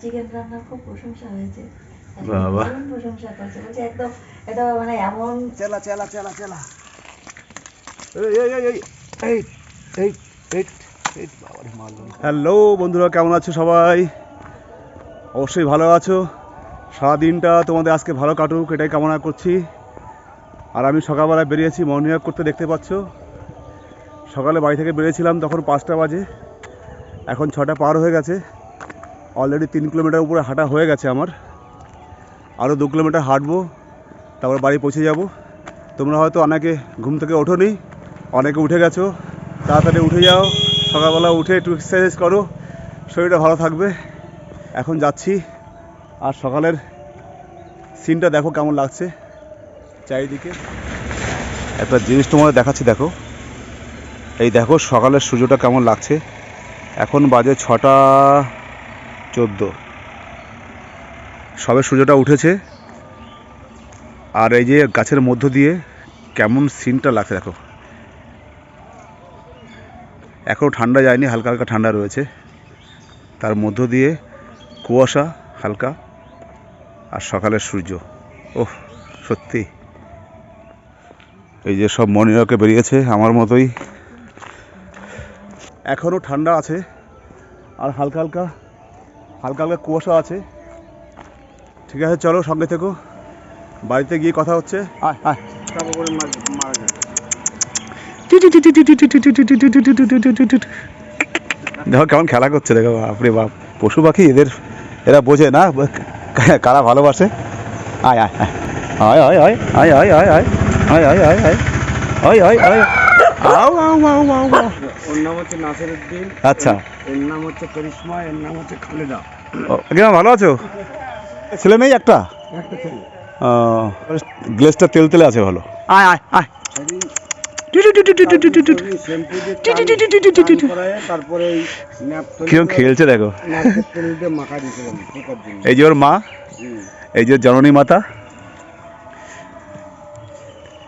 Chicken রান্নার খুব প্রশংসা হয়েছে। বাবা। প্রশংসা করছে। বলছে একদম এটা মানে এমন চেলা চেলা চেলা চেলা। হ্যালো বন্ধুরা কেমন আছো সবাই? অবশ্যই ভালো আছো। সারাদিনটা তোমাদের আজকে ভালো কাটুক এটাই কামনা করছি। আর আমি সকালবেলায় বেরিয়েছি মর্নিং ওয়াক করতে দেখতে পাচ্ছ। সকালে বাড়ি থেকে বেরিয়েছিলাম তখন পাঁচটা বাজে। এখন ছটা পার হয়ে গেছে। অলরেডি তিন কিলোমিটার উপরে হাঁটা হয়ে গেছে আমার। আরও দু কিলোমিটার হাঁটবো, তারপর বাড়ি পৌঁছে যাব। তোমরা হয়তো অনেকে ঘুম থেকে ওঠোনি অনেকে উঠে গেছো। তাড়াতাড়ি উঠে যাও, সকালবেলা উঠে একটু এক্সারসাইজ করো, শরীরটা ভালো থাকবে। এখন যাচ্ছি, আর সকালের সিনটা দেখো কেমন লাগছে। চারিদিকে একটা জিনিস তোমাদের দেখাচ্ছি, দেখো। এই দেখো সকালের সূর্যটা কেমন লাগছে। এখন বাজে ছটা চোদ্দ। সবে সূর্যটা উঠেছে। আর এই যে গাছের মধ্য দিয়ে কেমন সিনটা লাগছে দেখো। এখনও ঠান্ডা যায়নি, হালকা হালকা ঠান্ডা রয়েছে। তার মধ্য দিয়ে কুয়াশা হালকা আর সকালের সূর্য। ওহ, সত্যি। এই যে সব মনিরকে বেরিয়েছে আমার মতোই। এখনও ঠান্ডা আছে আর হালকা হালকা হালকা হালকা কুয়াশা আছে ঠিক আছে চলো সঙ্গে থেকো বাড়িতে গিয়ে কথা হচ্ছে আয় আয় দেখো কেমন খেলা করছে দেখো বাপরে বাপ পশু পাখি এদের এরা বোঝে না কারা ভালোবাসে আয় আয় আয় আয় আয় আয় আয় আয় আয় আয় আয় আয় আয় আয় আয় আয় আও আও আও আও আও ওর নাম হচ্ছে নাসির উদ্দিন আচ্ছা এর নাম হচ্ছে করিশ্মা এর নাম হচ্ছে খালেদা ও, ভালো আছো ছেলে নেই একটা একটা ছেলে গ্লেসটা তেল তেলে আছে ভালো আয় আয় আয় শ্যাম্পু দিয়ে চান করায় তারপরে এই ন্যাপথলিন কিরম খেলছে দেখো এই যে ওর মা এই যে জননী মাতা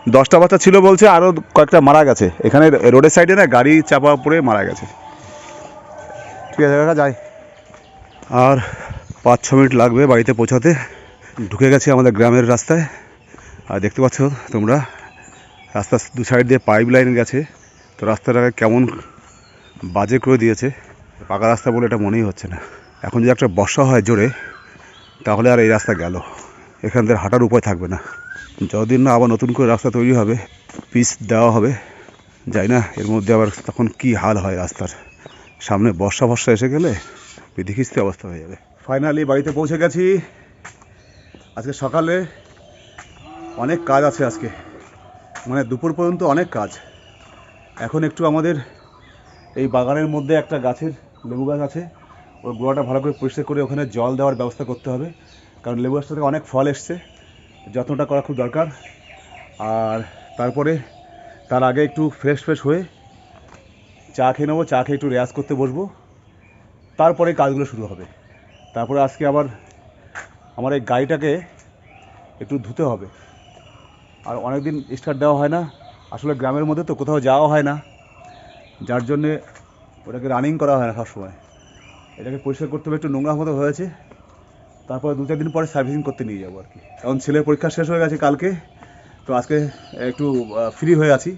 দশটা বাচ্চা ছিল বলছে, আরও কয়েকটা মারা গেছে। এখানে রোডের সাইডে না গাড়ি চাপা পড়ে মারা গেছে। ঠিক আছে কাকা যাই। আর পাঁচ ছ মিনিট লাগবে বাড়িতে পৌঁছাতে। ঢুকে গেছে আমাদের গ্রামের রাস্তায়। আর দেখতে পাচ্ছ তোমরা, রাস্তার দু সাইড দিয়ে পাইপ লাইন গেছে। তো রাস্তাটাকে কেমন বাজে করে দিয়েছে। পাকা রাস্তা বলে এটা মনেই হচ্ছে না। এখন যদি একটা বর্ষা হয় জোরে, তাহলে আর এই রাস্তা গেল। এখান থেকে হাঁটার উপায় থাকবে না। যতদিন না আবার নতুন করে রাস্তা তৈরি হবে পিচ দেওয়া হবে, যাই না, এর মধ্যে আবার তখন কি হাল হয় রাস্তার? সামনে বর্ষা বর্ষা এসে গেলে বিধিখিস্তি অবস্থা হয়ে যাবে। ফাইনালি বাড়িতে পৌঁছে গেছি। আজকে সকালে অনেক কাজ আছে আজকে। মানে দুপুর পর্যন্ত অনেক কাজ। এখন একটু আমাদের এই বাগানের মধ্যে একটা গাছের লেবু গাছ আছে। ওই গোড়াটা ভালো করে পরিষ্কার করে ওখানে জল দেওয়ার ব্যবস্থা করতে হবে। কারণ লেবু গাছটা থেকে অনেক ফল এসছে। যত্নটা করা খুব দরকার। আর তারপরে তার আগে একটু ফ্রেশ ফ্রেশ হয়ে চা খেয়ে নেব, চা খেয়ে একটু রেয়াজ করতে বসবো। তারপরে কাজগুলো শুরু হবে। তারপরে আজকে আবার আমার এই গাড়িটাকে একটু ধুতে হবে। আর অনেক দিন স্টার্ট দেওয়া হয় না। আসলে গ্রামের মধ্যে তো কোথাও যাওয়া হয় না। যার জন্যে ওটাকে রানিং করা হয় না সবসময়। এটাকে পরিষ্কার করতে হবে, একটু নোংরা মতো হয়েছে। তারপরে দু চার দিন পরে সার্ভিসিং করতে নিয়ে যাব আর কি। কারণ ছেলের পরীক্ষা শেষ হয়ে গেছে কালকে, তো আজকে একটু ফ্রি হয়ে আছি।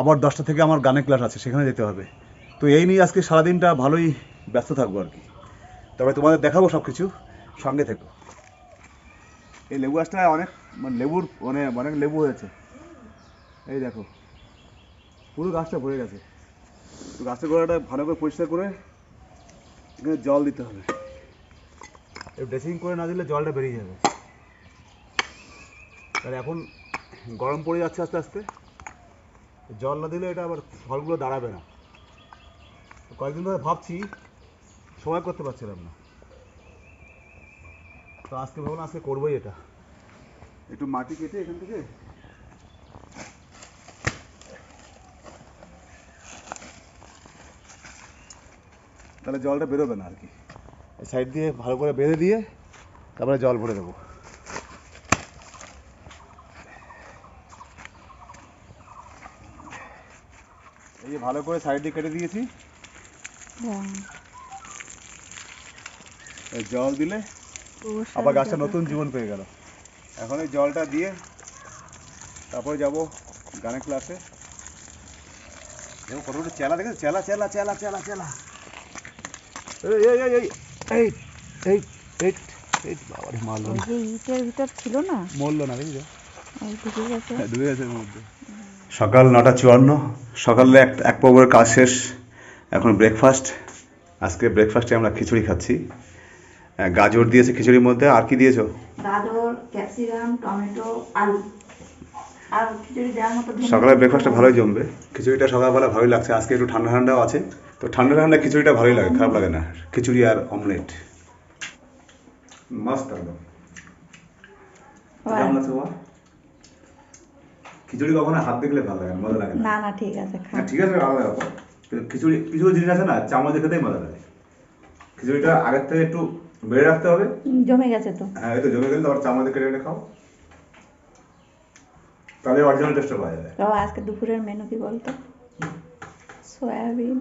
আবার দশটা থেকে আমার গানের ক্লাস আছে, সেখানে যেতে হবে। তো এই নিয়ে আজকে সারাদিনটা ভালোই ব্যস্ত থাকব আর কি। তবে তোমাদের দেখাবো সব কিছু সঙ্গে থেকো। এই লেবু গাছটা অনেক মানে লেবুর মানে অনেক লেবু হয়েছে। এই দেখো, পুরো গাছটা ভরে গেছে। তো গাছের গোড়াটা ভালো করে পরিষ্কার করে জল দিতে হবে। ড্রেসিং করে না দিলে জলটা বেরিয়ে যাবে। আর এখন গরম পড়ে যাচ্ছে আস্তে আস্তে। জল না দিলে এটা আবার ফলগুলো দাঁড়াবে না। কয়েকদিন ধরে ভাবছি, সময় করতে পারছিলাম না। তো আজকে ভাবলাম আজকে করবোই এটা। একটু মাটি কেটে এখান থেকে তাহলে জলটা বেরোবে না আর কি। সাইড দিয়ে ভালো করে বেঁধে দিয়ে তারপরে জল ভরে দেবো। এই যে ভালো করে সাইড দিয়ে কেটে দিয়েছি। জল দিলে আবার গাছটা নতুন জীবন পেয়ে গেল। এখন এই জলটা দিয়ে তারপরে যাব গানের ক্লাসে। দেখো কতগুলো চেলা দেখেছ? চেলা চেলা চেলা চেলা চেলা। এই এই এই। এই এই এই এই এই বাবারে মারলো ওই যে ইটের ভিতর ছিল না? মরলো না দেখেছ? ওই ঢুকে গেছে। ডুবে গেছে মধ্যে। সকাল নটা চুয়ান্ন। সকালে এক এক পর্বের কাজ শেষ। এখন ব্রেকফাস্ট আজকে ব্রেকফাস্টে আমরা খিচুড়ি খাচ্ছি। গাজর দিয়েছে খিচুড়ির মধ্যে। আর কি দিয়েছ? গাজর ক্যাপসিকাম টমেটো আলু। সকালের ব্রেকফাস্টটা ভালোই জমবে। খিচুড়িটা সকালবেলা ভালোই লাগছে। আজকে একটু ঠান্ডা ঠান্ডাও আছে। তো ঠান্ডা ঠান্ডা খিচুড়িটা ভালোই লাগে খারাপ লাগে না? খিচুড়ি আর অমলেট। মস্ত একদম কেমন আছে খিচুড়ি কখনো হাত দেখলে ভালো লাগে না মজা লাগে না? না না ঠিক আছে খা। ঠিক আছে আলাদা ব্যাপার কিন্তু খিচুড়ি কিছু জিনিস আছে না চামচে খেতেই মজা লাগে। খিচুড়িটা আগের থেকে একটু বেড়ে রাখতে হবে। জমে গেছে তো। হ্যাঁ এই তো জমে গেলে আবার চামচে কেটে কেটে খাও। তাহলে অরিজিনাল টেস্টটা পাওয়া যাবে। বাবা আজকে দুপুরের মেনু কি বলতো? সয়াবিন।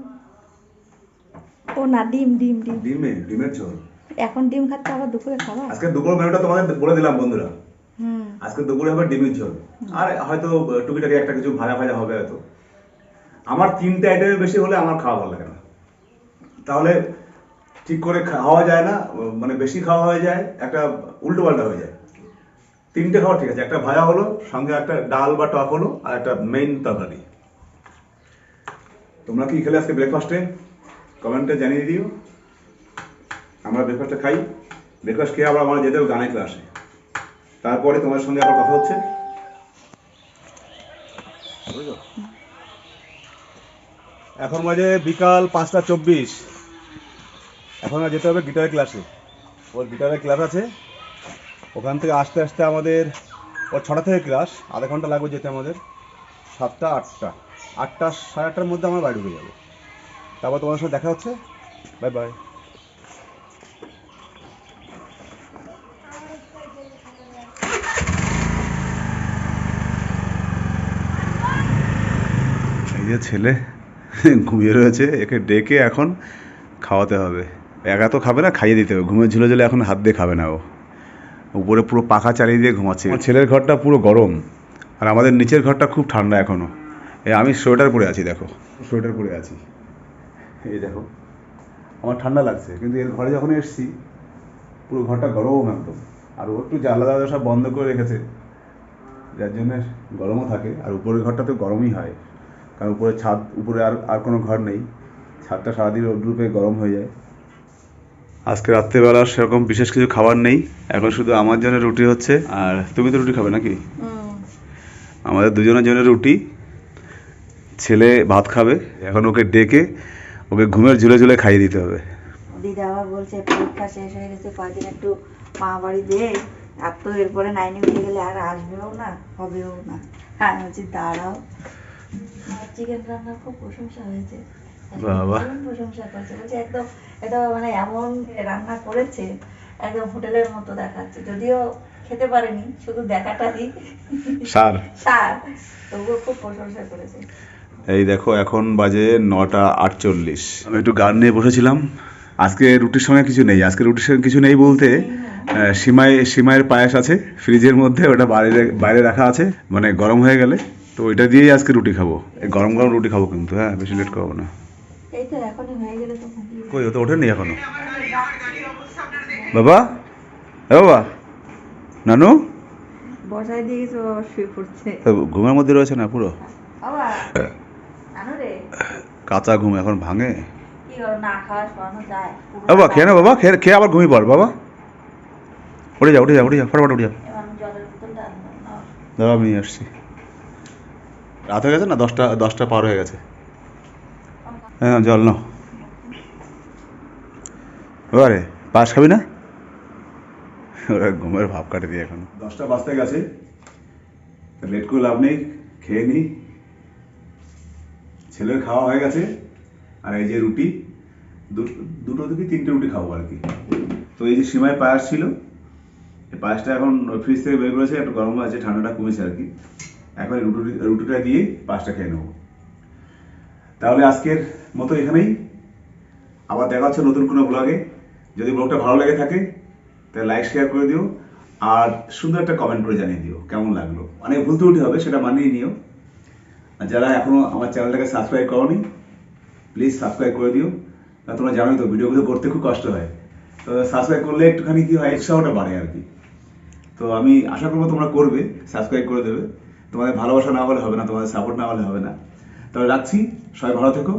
ও না ডিম ডিম ডিম। ডিমে ডিমের ঝোল। এখন ডিম খাচ্ছে আবার দুপুরে খাবা? আজকে দুপুর মেনুটা তোমাদের বলে দিলাম বন্ধুরা। হুম। আজকে দুপুরে হবে ডিমের ঝোল। আর হয়তো টুকিটাকি একটা কিছু ভাজা ভাজা হবে হয়তো। আমার তিনটে আইটেমের বেশি হলে আমার খাওয়া ভালো লাগে না। তাহলে ঠিক করে খাওয়া যায় না মানে বেশি খাওয়া হয়ে যায় একটা উল্টো পাল্টা হয়ে যায়। তিনটে খাওয়া ঠিক আছে একটা ভাজা হলো সঙ্গে একটা ডাল বা টক হলো আর একটা মেইন তরকারি। তোমরা কি খেলে আজকে ব্রেকফাস্টে কমেন্টে জানিয়ে দিও। আমরা ব্রেকফাস্টে খাই। ব্রেকফাস্ট খেয়ে আবার আমরা যেতে হবে গানের ক্লাসে তারপরে তোমার সঙ্গে আবার কথা হচ্ছে? এখন বাজে বিকাল পাঁচটা চব্বিশ। এখন যেতে হবে গিটারের ক্লাসে ওর গিটারের ক্লাস আছে। ওখান থেকে আসতে আসতে আমাদের ওর ছটা থেকে ক্লাস আধা ঘণ্টা লাগবে যেতে আমাদের। সাতটা, আটটা। আটটা, সাড়ে আটটার মধ্যে আমরা বাড়ি ঢুকে যাব। তারপর তোমার সাথে দেখা হচ্ছে? বাই বাই এই যে ছেলে ঘুমিয়ে রয়েছে একে ডেকে এখন খাওয়াতে হবে। একা তো খাবে না খাইয়ে দিতে হবে। ঘুমের ঝুলে ঝুলে এখন হাত দিয়ে খাবে না ও। উপরে পুরো পাখা চালিয়ে দিয়ে ঘুমাচ্ছে। আমার ছেলের ঘরটা পুরো গরম। আর আমাদের নিচের ঘরটা খুব ঠান্ডা এখনও এই আমি সোয়েটার পরে আছি দেখো। সোয়েটার পরে আছি। এই দেখো আমার ঠান্ডা লাগছে কিন্তু এর ঘরে যখন এসেছি পুরো ঘরটা গরম একদম। আর ও একটু জানলা দরজা সব বন্ধ করে রেখেছে। যার জন্য গরমও থাকে আর উপরের ঘরটা তো গরমই হয়। কারণ উপরে ছাদ উপরে আর আর কোনো ঘর নেই। ছাদটা সারাদিন রোদ্রু গরম হয়ে যায়। আজকে রাত্রেবেলা সেরকম বিশেষ কিছু খাবার নেই। এখন শুধু আমার জন্য রুটি হচ্ছে আর তুমি তো রুটি খাবে নাকি? আমাদের দুজনের জন্য রুটি। ছেলে ভাত খাবে এখন ওকে ডেকে ওকে ঘুমের ঝুলে ঝুলে খাইয়ে দিতে হবে। দিদা আবার বলছে পরীক্ষা শেষ হয়ে গেছে কয়েকদিন একটু মা বাড়ি দে আর তো এরপরে নাইনে উঠে গেলে আর আসবেও না হবেও না। হ্যাঁ বলছি দাঁড়াও। চিকেন রান্নার খুব প্রশংসা হয়েছে। বাবা। প্রশংসা করছে। বলছে একদম এটা মানে এমন রান্না করেছে একদম হোটেলের মতো দেখাচ্ছে। যদিও খেতে পারেনি শুধু দেখাটাই সার। স্বাদ তবুও খুব প্রশংসা করেছে। এই দেখো এখন বাজে নটা আটচল্লিশ। আমি একটু গান নিয়ে বসেছিলাম। আজকে রুটির সঙ্গে কিছু নেই। আজকে রুটির সঙ্গে কিছু নেই বলতে আহ, সিমাই সিমাইয়ের পায়েস আছে ফ্রিজের মধ্যে ওটা বাইরে বাইরে রাখা আছে মানে গরম হয়ে গেলে। তো ওইটা দিয়েই আজকে রুটি খাব। এই গরম গরম রুটি খাব কিন্তু হ্যাঁ বেশি লেট করব না। এই তো এখনই হয়ে গেলে তো ঘুমিয়ে কই তো ওঠেনি এখনও? বাবা? এ বাবা? নানু? ঘুমের মধ্যে রয়েছে না পুরো? কাঁচা ঘুম এখন ভাঙে? কি করো না খাওয়া শোয়ানো যায়। বাবা খেয়ে না বাবা খেয়ে খেয়ে আবার ঘুমিয়ে পড় বাবা। উঠে যা উঠে যা উঠে যা ফটাফট উঠে যা। এবার আমি আসছি। রাত হয়ে গেছে না? দশটা দশটা পার হয়ে গেছে। হ্যাঁ জল নাও। এবারে পাস খাবি না? ওরা ঘুমের ভাব কাটে দিয়ে এখন। দশটা বাজতে গেছে। লেট করে লাভ নেই খেয়ে নিই ছেলের খাওয়া হয়ে গেছে, আর এই যে রুটি দুটো থেকে তিনটে রুটি খাব আর কি। তো এই যে সিমাই পায়াস ছিল, এই পায়েসটা এখন ফ্রিজ থেকে বের করেছে, একটু গরম আছে, ঠান্ডাটা কমেছে আর কি। এখন রুটি, রুটিটা দিয়ে পাঁচটা খেয়ে নেব। তাহলে আজকের মতো এখানেই। আবার দেখা হচ্ছে নতুন কোনো ব্লগে যদি ব্লগটা ভালো লেগে থাকে, তাহলে লাইক শেয়ার করে দিও। আর সুন্দর একটা কমেন্ট করে জানিয়ে দিও, কেমন লাগল? অনেক ভুল ত্রুটি হবে, সেটা মানিয়ে নিও। আর যারা এখনও আমার চ্যানেলটাকে সাবস্ক্রাইব করোনি প্লিজ সাবস্ক্রাইব করে দিও। আর তোমরা জানোই তো ভিডিওগুলো করতে খুব কষ্ট হয়। তো সাবস্ক্রাইব করলে একটুখানি কি হয় উৎসাহটা বাড়ে আর কি। তো আমি আশা করব তোমরা করবে সাবস্ক্রাইব করে দেবে। তোমাদের ভালোবাসা না হলে হবে না, তোমাদের সাপোর্ট না হলে হবে না। তবে রাখছি, সবাই ভালো থেকো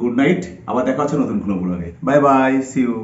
গুড নাইট আবার দেখা হচ্ছে নতুন কোনো ব্লগে বাই বাই সি ইউ